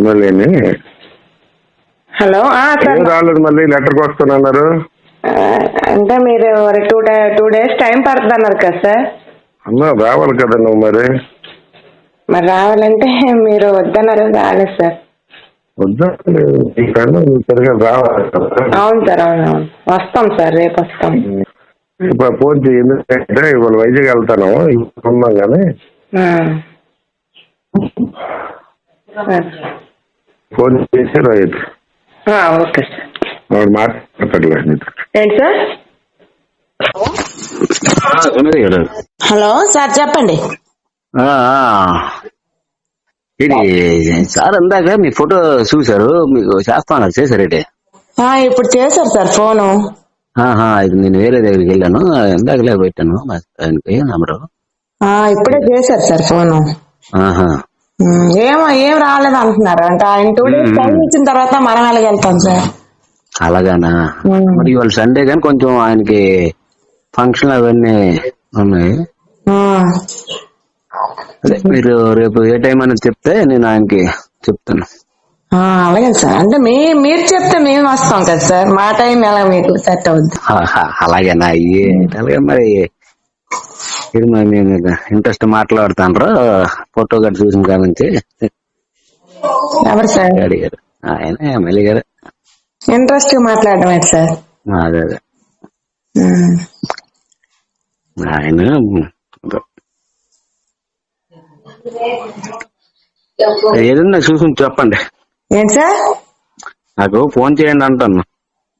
మళ్ళీ hello sir. రాలేదు మళ్ళీ లెటర్కి వస్తానన్నారు అంటే మీరు two day two days time పడుతుంది అన్నారు కదా సార్. అమ్మా రావాలి కదా నువ్వు మరి. మరి రావాలంటే మీరు వద్దన్నారు రాలేదు సార్. వద్దా సరిగా రావాలి అవును సార్ అవును వస్తాం సార్ రేపు వస్తాం. ఇప్పుడు ఫోన్ చేయి ఎందుకంటే ఇవాళ వైజాగ్ వెళ్తాను ఇప్పుడు ఉన్నాం కానీ. ఫోన్ చేసి ఆ, ఓకే సార్. వాడు మాట్లాడతాడులే నీతో. ఏంటి సార్? ఉన్నది కదా. హలో సార్ చెప్పండి. ఆ, ఆ. ఇది సార్ అందాక మీ ఫోటో చూశారు మీకు చేస్తాను చేశారేటే ఆ, ఇప్పుడు చేశారు సార్ ఫోను. ఆహా ఇది నేను వేరే దగ్గరికి వెళ్ళాను ఇందాకలే పెట్టాను మా ఆయనకి నంబరు. ఆ, ఇప్పుడే చేశారు సార్ ఫోను. ఆహా. ఏమో ఏం రాలేదు అంటున్నారు. అంటే ఆయన టూ డేస్ టైం ఇచ్చిన తర్వాత మనం ఎలాగెళ్తాం సార్? అలాగానా. మరి ఇవాళ సండే కానీ కొంచెం ఆయనకి ఫంక్షన్ అవన్నీ ఉన్నాయి. మీరు రేపు ఏ టైం అనేది చెప్తే నేను ఆయనకి చెప్తాను. అలాగే సార్. అంటే మీ మీరు చెప్తే మేము వస్తాం కదా సార్. మా టైం ఎలా మీకు సెట్ అవుద్ది? అలాగేనా? అయ్యి అలాగే మరి ఇది నేను ఇంట్రెస్ట్ మాట్లాడుతాను ఫోటో గట్ట చూసిన కాడ నుంచి ఎవరు సార్? అడిగారు. ఆయన ఎమ్మెల్యే గారు. ఇంట్రెస్ట్ మాట్లాడడం ఏంటి సార్? అదే అదే. ఆయన ఏదన్నా చూసి చెప్పండి. ఏంటి సార్? నాకు ఫోన్ చేయండి అంటాను.